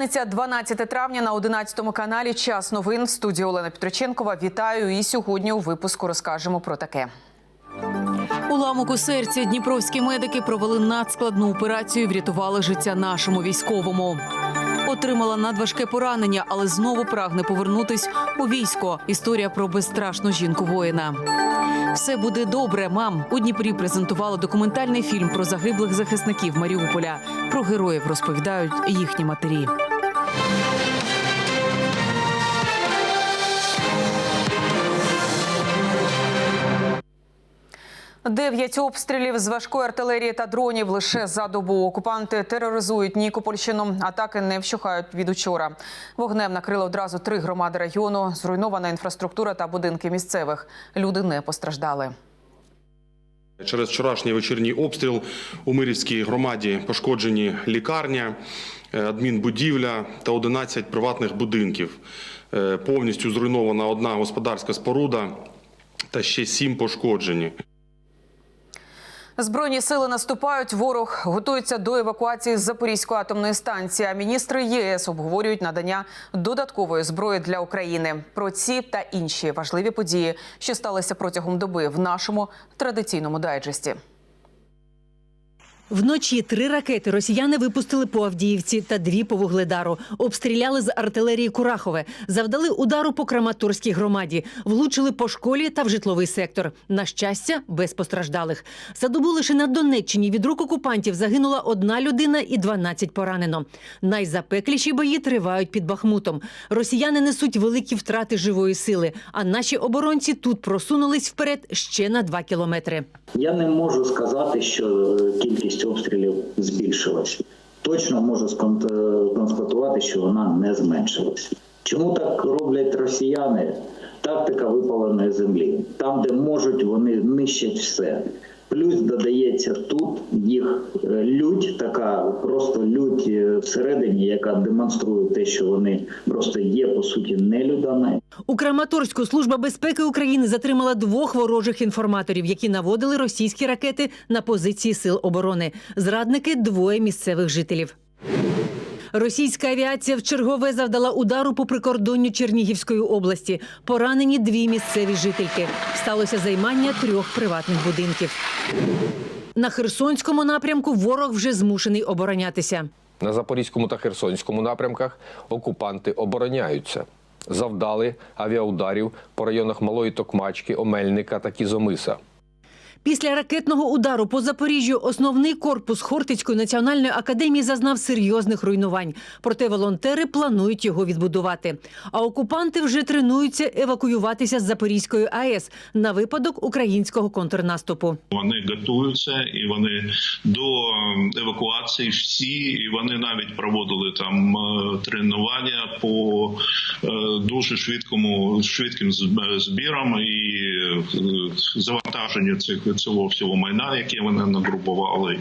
П'ятниця, 12 травня на 11 каналі. Час новин. В студії Олена Петроченкова. Вітаю. І сьогодні у випуску розкажемо про таке. Уламок у серці дніпровські медики провели надскладну операцію. і Врятували життя нашому військовому. Отримала надважке поранення, але знову прагне повернутись у військо. Історія про безстрашну жінку воїна. Все буде добре, мам. У Дніпрі презентували документальний фільм про загиблих захисників Маріуполя. Про героїв розповідають їхні матері. Дев'ять обстрілів з важкої артилерії та дронів лише за добу. Окупанти тероризують Нікопольщину. Атаки не вщухають від учора. Вогнем накрили одразу три громади району. Зруйнована інфраструктура та будинки місцевих. Люди не постраждали. Через вчорашній вечірній обстріл у Мирівській громаді пошкоджені лікарня, е, адмінбудівля та 11 приватних будинків. Е, Повністю зруйнована одна господарська споруда та ще сім пошкоджені. Збройні сили наступають. Ворог готується до евакуації з Запорізької атомної станції. А міністри ЄС обговорюють надання додаткової зброї для України. Про ці та інші важливі події, що сталися протягом доби в нашому традиційному дайджесті. Вночі три ракети росіяни випустили по Авдіївці та дві по Вугледару. Обстріляли з артилерії Курахове, завдали удару по Краматорській громаді, влучили по школі та в житловий сектор. На щастя, без постраждалих. За добу лише на Донеччині від рук окупантів загинула одна людина і 12 поранено. Найзапекліші бої тривають під Бахмутом. Росіяни несуть великі втрати живої сили, а наші оборонці тут просунулись вперед ще на два кілометри. Я не можу сказати, що е, кількість обстрілів збільшилась. Точно можу е, констатувати, що вона не зменшилася. Чому так роблять росіяни? Тактика випаленої землі. Там, де можуть, вони нищать все. Плюс додається тут їх е, лють, така просто лють е, всередині, яка демонструє те, що вони просто є по суті нелюдами, У Краматорську служба безпеки України затримала двох ворожих інформаторів, які наводили російські ракети на позиції сил оборони. Зрадники двоє місцевих жителів. Російська авіація вчергове завдала удару по прикордонню Чернігівської області. Поранені дві місцеві жительки. Сталося займання трьох приватних будинків. На Херсонському напрямку ворог вже змушений оборонятися. На Запорізькому та Херсонському напрямках окупанти обороняються. Завдали авіаударів по районах Малої Токмачки, Омельника та Кізомиса. Після ракетного удару по Запоріжжю основний корпус Хортицької національної академії зазнав серйозних руйнувань. Проте волонтери планують його відбудувати. А окупанти вже тренуються евакуюватися з Запорізької АЕС на випадок українського контрнаступу. Вони готуються і вони до евакуації всі, і вони навіть проводили там е, тренування по е, дуже швидкому швидким зб- збірам і е, завантаженню цих цього всього майна, яке вони нагрубували.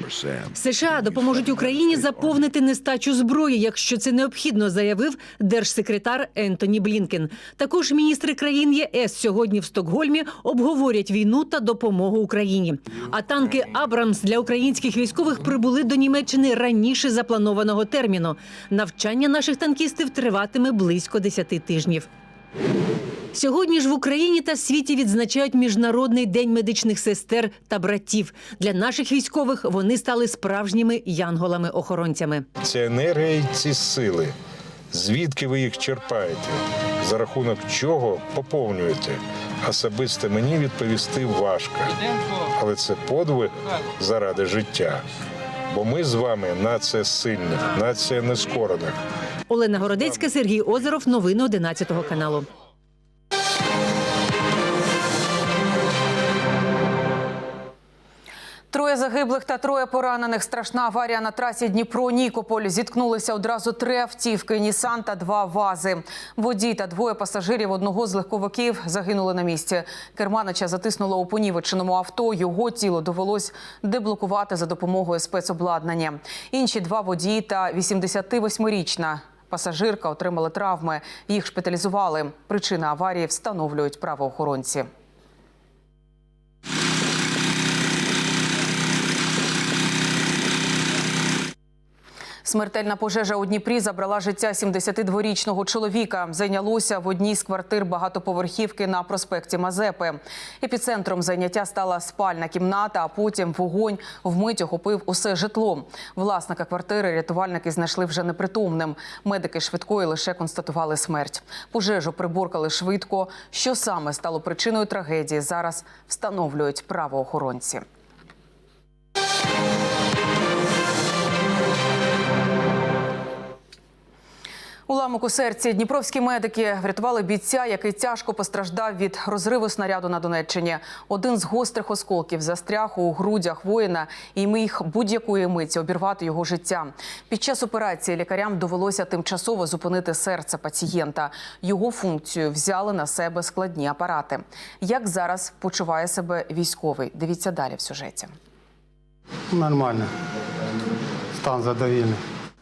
США допоможуть Україні заповнити нестачу зброї, якщо це необхідно, заявив держсекретар Ентоні Блінкен. Також міністри країн ЄС сьогодні в Стокгольмі обговорять війну та допомогу Україні. А танки Абрамс для українських військових прибули до Німеччини раніше запланованого терміну. Навчання наших танкістів триватиме близько 10 тижнів. Сьогодні ж в Україні та світі відзначають міжнародний день медичних сестер та братів. Для наших військових вони стали справжніми янголами-охоронцями. Ця енергія і ці сили. Звідки ви їх черпаєте? За рахунок чого поповнюєте? Особисто мені відповісти важко. Але це подвиг заради життя. Бо ми з вами нація сильних, нація нескорених. Олена Городецька, Сергій Озеров. Новини 11 каналу. Троє загиблих та троє поранених. Страшна аварія на трасі Дніпро-Нікополь. Зіткнулися одразу три автівки: Нісан та два вази. Водій та двоє пасажирів одного з легковиків загинули на місці. Керманича затиснуло у понівеченому авто. Його тіло довелось деблокувати за допомогою спецобладнання. Інші два водії та 88-річна пасажирка отримали травми. Їх шпиталізували. Причина аварії встановлюють правоохоронці. Смертельна пожежа у Дніпрі забрала життя 72-річного чоловіка. Зайнялося в одній з квартир багатоповерхівки на проспекті Мазепи. Епіцентром зайняття стала спальна кімната, а потім вогонь вмить охопив усе житло. Власника квартири рятувальники знайшли вже непритомним. Медики швидкої лише констатували смерть. Пожежу приборкали швидко. Що саме стало причиною трагедії, зараз встановлюють правоохоронці. Уламок у серці дніпровські медики врятували бійця, який тяжко постраждав від розриву снаряду на Донеччині. Один з гострих осколків застряг у грудях воїна і міг будь-якої миті обірвати його життя. Під час операції лікарям довелося тимчасово зупинити серце пацієнта. Його функцію взяли на себе складні апарати. Як зараз почуває себе військовий? Дивіться далі в сюжеті. Нормально. Стан задовільний.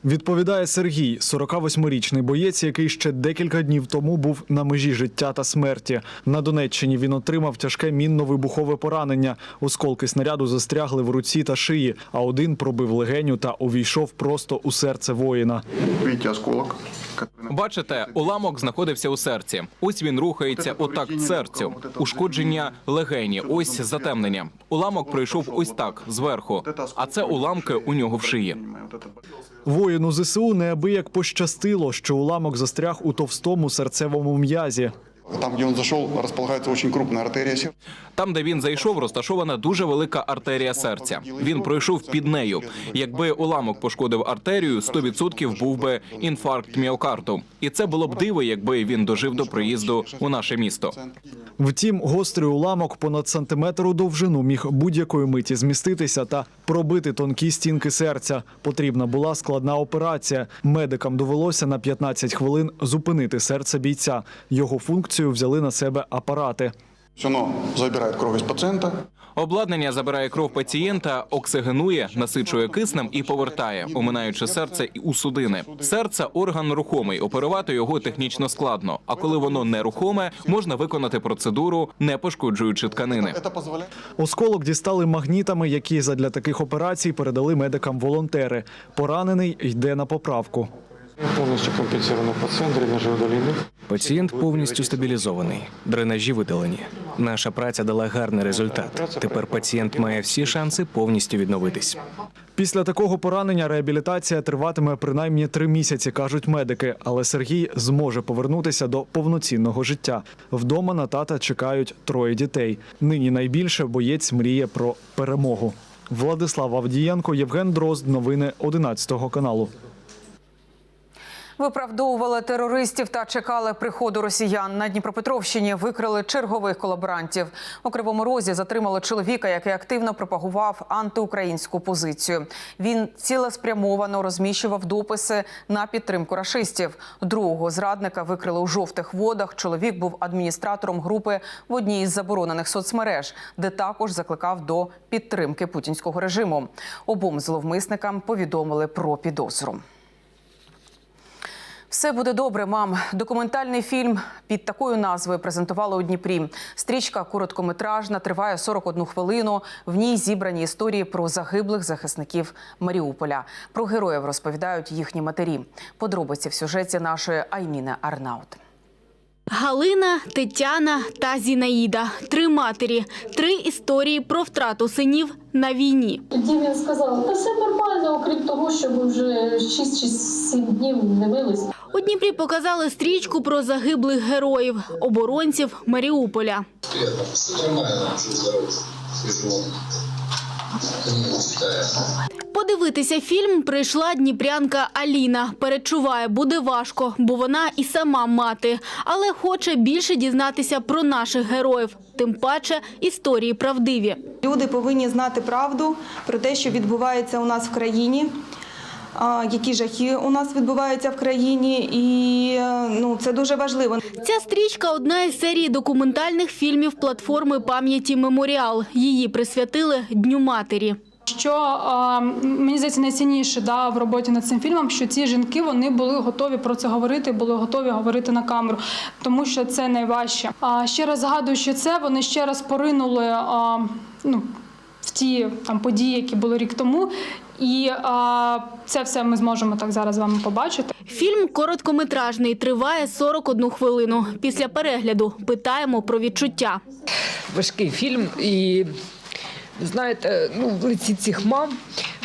Відповідає Сергій, 48-річний боєць, який ще декілька днів тому був на межі життя та смерті. На Донеччині він отримав тяжке мінно-вибухове поранення. Осколки снаряду застрягли в руці та шиї, а один пробив легеню та увійшов просто у серце воїна. Видите осколок? Бачите, уламок знаходився у серці. Ось він рухається отак серцю. Ушкодження легені. Ось затемнення. Уламок пройшов ось так зверху. А це уламки у нього в шиї. Воїну ЗСУ неабияк пощастило, що уламок застряг у товстому серцевому м'язі. Там, где он зашел, располагается очень крупная артерия сердца. Там, де він зайшов, розташована дуже велика артерія серця. Він пройшов під нею. Якби уламок пошкодив артерію, 100% був би інфаркт міокарду. І це було б диво, якби він дожив до приїзду у наше місто. Втім, гострий уламок понад сантиметр у довжину міг будь-якої миті зміститися та пробити тонкі стінки серця. Потрібна була складна операція. Медикам довелося на 15 хвилин зупинити серце бійця. Його функцію взяли на себе апарати. Оно забирает кровь из пациента. Обладнання забирає кров пацієнта, оксигенує, насичує киснем і повертає, оминаючи серце і у судини. Серце орган рухомий. Оперувати його технічно складно. А коли воно нерухоме, можна виконати процедуру, не пошкоджуючи тканини. Осколок дістали магнітами, які задля таких операцій передали медикам волонтери. Поранений йде на поправку. Повністю компенсовано пацієнт, дренажі удалені. Пацієнт повністю стабілізований, дренажі видалені. Наша праця дала гарний результат. Тепер пацієнт має всі шанси повністю відновитись. Після такого поранення реабілітація триватиме принаймні три місяці, кажуть медики. Але Сергій зможе повернутися до повноцінного життя. Вдома на тата чекають троє дітей. Нині найбільше боєць мріє про перемогу. Владислав Авдієнко, Євген Дрозд. Новини 11 каналу. Виправдовували терористів та чекали приходу росіян. На Дніпропетровщині викрили чергових колаборантів. У Кривому Розі затримали чоловіка, який активно пропагував антиукраїнську позицію. Він цілеспрямовано розміщував дописи на підтримку рашистів. Другого зрадника викрили у жовтих водах. Чоловік був адміністратором групи в одній із заборонених соцмереж, де також закликав до підтримки путінського режиму. Обом зловмисникам повідомили про підозру. Все буде добре, мам. Документальний фільм під такою назвою презентували у Дніпрі. Стрічка короткометражна, триває 41 хвилину. В ній зібрані історії про загиблих захисників Маріуполя. Про героїв розповідають їхні матері. Подробиці в сюжеті нашої Айміни Арнаут. Галина, Тетяна та Зінаїда – три матері, три історії про втрату синів на війні. Тоді він сказав, та все нормально, окрім того, що ми вже 6 чи 7 днів не мились. У Дніпрі показали стрічку про загиблих героїв, оборонців Маріуполя. Подивитися фільм прийшла дніпрянка Аліна. Перечуває, буде важко, бо вона і сама мати, але хоче більше дізнатися про наших героїв, тим паче історії правдиві. Люди повинні знати правду про те, що відбувається у нас в країні, які жахи у нас відбуваються в країні, і е, ну це дуже важливо. Ця стрічка одна із серії документальних фільмів платформи пам'яті Меморіал. Її присвятили Дню матері. Що мені здається найцінніше да, в роботі над цим фільмом, що ці жінки вони були готові про це говорити, були готові говорити на камеру, тому що це найважче. А ще раз згадуючи це, вони ще раз поринули а, ну, в ті там події, які були рік тому, І а, це все ми зможемо так зараз з вами побачити. Фільм короткометражний, триває 41 хвилину. Після перегляду питаємо про відчуття. важкий фільм. І знаєте, ну, в лиці цих мам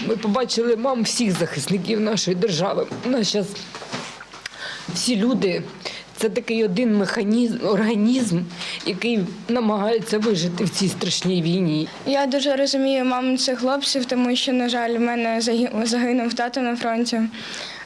ми побачили мам всіх захисників нашої держави. У нас зараз всі люди. Це такий один механізм, організм, який намагається вижити в цій страшній війні. Я дуже розумію маму цих хлопців, тому що, на жаль, в мене загинув тато на фронті.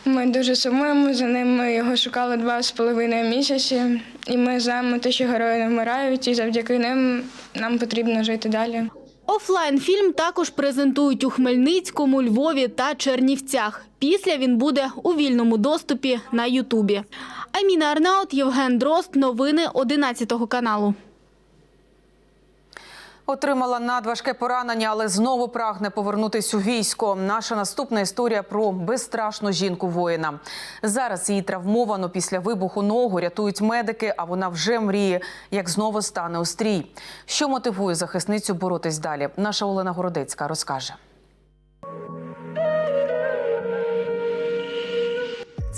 Ми дуже сумуємо за ним. Ми його шукали два з половиною місяці, і ми знаємо те, що герої не вмирають, і завдяки ним нам потрібно жити далі. Офлайн фільм також презентують у Хмельницькому, Львові та Чернівцях. Після він буде у вільному доступі на Ютубі. Аміна Арнаут, Євген Дрозд. Новини 11 каналу. Отримала надважке поранення, але знову прагне повернутись у військо. Наша наступна історія про безстрашну жінку воїна. Зараз її травмовано після вибуху ногу рятують медики, а вона вже мріє, як знову стане у. Що мотивує захисницю боротись далі? Наша Олена Городецька розкаже.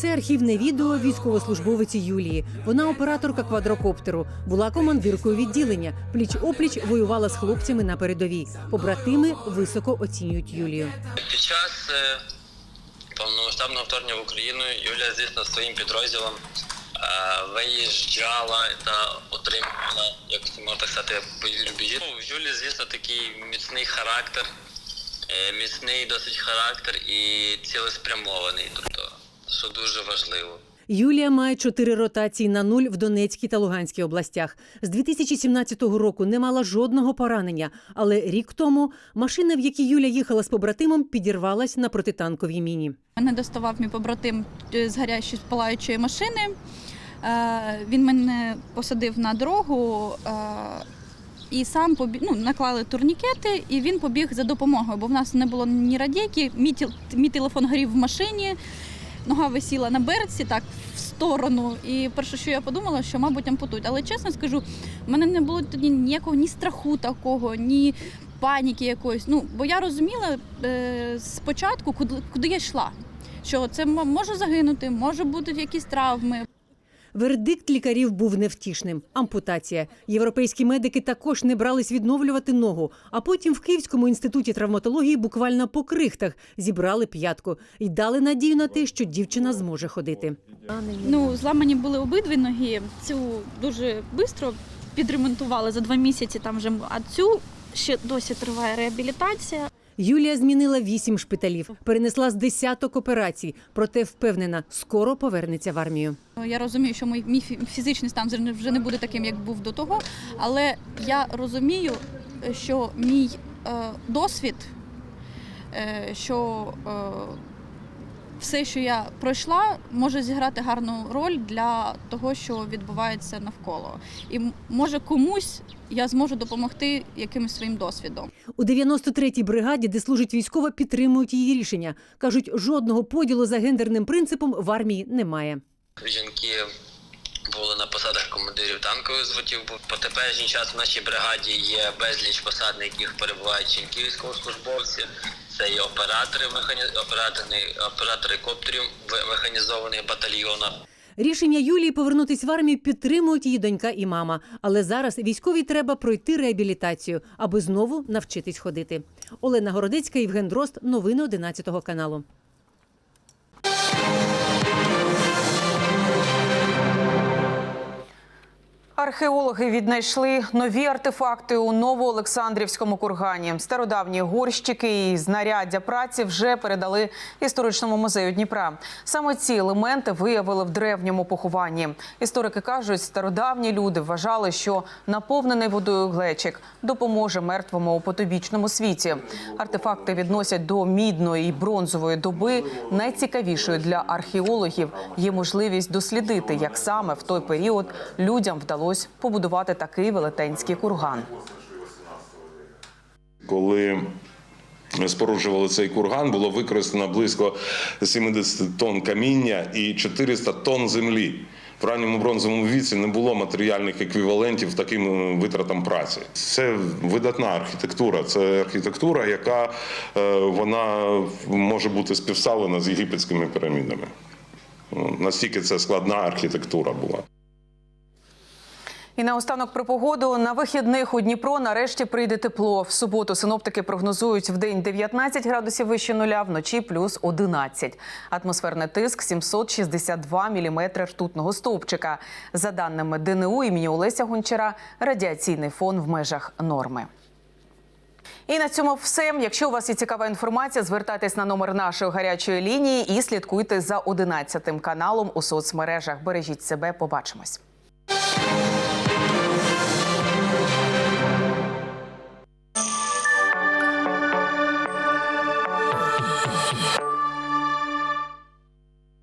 Це архівне відео військовослужбовиці Юлії. Вона операторка квадрокоптеру, була командиркою відділення. Пліч опліч воювала з хлопцями на передовій. Побратими високо оцінюють Юлію. Під час е, повномасштабного вторгнення в Україну Юлія, звісно, своїм підрозділом е, виїжджала та отримувала, як можна так сказати, бойові рубежі. Ну, в Юлі, звісно, такий міцний характер, е, міцний досить характер і цілеспрямований, тобто, що дуже важливо. Юлія має чотири ротації на нуль в Донецькій та Луганській областях. З 2017 року не мала жодного поранення, але рік тому машина, в якій Юля їхала з побратимом, підірвалась на протитанковій міні. Мене доставав мій побратим е, з гарячої палаючої машини. Е, Він мене посадив на дорогу е, і сам побіг, ну, наклали турнікети, і він побіг за допомогою, бо в нас не було ні радійки, мій, мій телефон горів в машині, нога висіла на берці, так в сторону. І перше, що я подумала, що, мабуть, ампутують. Але чесно скажу, в мене не було тоді ніякого ні страху такого, ні паніки якоїсь. Ну, бо я розуміла е, спочатку, куди, куди я йшла. Що це може загинути, може бути якісь травми. Вердикт лікарів був невтішним. Ампутація. Європейські медики також не брались відновлювати ногу. А потім в Київському інституті травматології буквально по крихтах зібрали п'ятку і дали надію на те, що дівчина зможе ходити. Ну, зламані були обидві ноги. Цю дуже швидко підремонтували за два місяці. Там вже а цю ще досі триває реабілітація. Юлія змінила вісім шпиталів, перенесла з десяток операцій, проте впевнена, скоро повернеться в армію. Я розумію, що мій, мій фі- фізичний стан вже не- буде таким, як був до того. Але я розумію, що мій е, досвід, е, що е, все, що я пройшла, може зіграти гарну роль для того, що відбувається навколо. І може комусь я зможу допомогти якимось своїм досвідом. У 93-й бригаді, де служить військова, підтримують її рішення. кажуть, жодного поділу за гендерним принципом в армії немає. Жінки були на посадах командирів танкових зводів. Бо По теперішній час в нашій бригаді є безліч посад, на яких перебувають жінки військовослужбовці. Це і оператори оператори, оператори коптерів механізованих батальйонах. Рішення Юлії повернутись в армію підтримують її донька і мама. Але зараз військовій треба пройти реабілітацію, аби знову навчитись ходити. Олена Городецька, Євген Дрозд. Новини 11 каналу. Археологи віднайшли нові артефакти у Новоолександрівському кургані. Стародавні горщики і знаряддя праці вже передали історичному музею Дніпра. Саме ці елементи виявили в древньому похованні. Історики кажуть, стародавні люди вважали, що наповнений водою глечик допоможе мертвому у потобічному світі. Артефакти відносять до мідної і бронзової доби. Найцікавішою для археологів є можливість дослідити, як саме в той період людям вдалося побудувати такий велетенський курган. коли споруджували цей курган, було використано близько 70 тонн каміння і 400 тонн землі. В ранньому бронзовому віці не було матеріальних еквівалентів таким е, витратам праці. Це видатна архітектура. Це архітектура, яка е, вона може бути співставлена з єгипетськими пірамідами. Настільки це складна архітектура була. І наостанок про погоду. На вихідних у Дніпро нарешті прийде тепло. В суботу синоптики прогнозують в день 19 градусів вище нуля, вночі плюс 11. Атмосферний тиск 762 міліметри ртутного стовпчика. За даними ДНУ імені Олеся Гончара, радіаційний фон в межах норми. І на цьому все. Якщо у вас є цікава інформація, звертайтесь на номер нашої гарячої лінії і слідкуйте за 11 каналом у соцмережах. Бережіть себе, побачимось.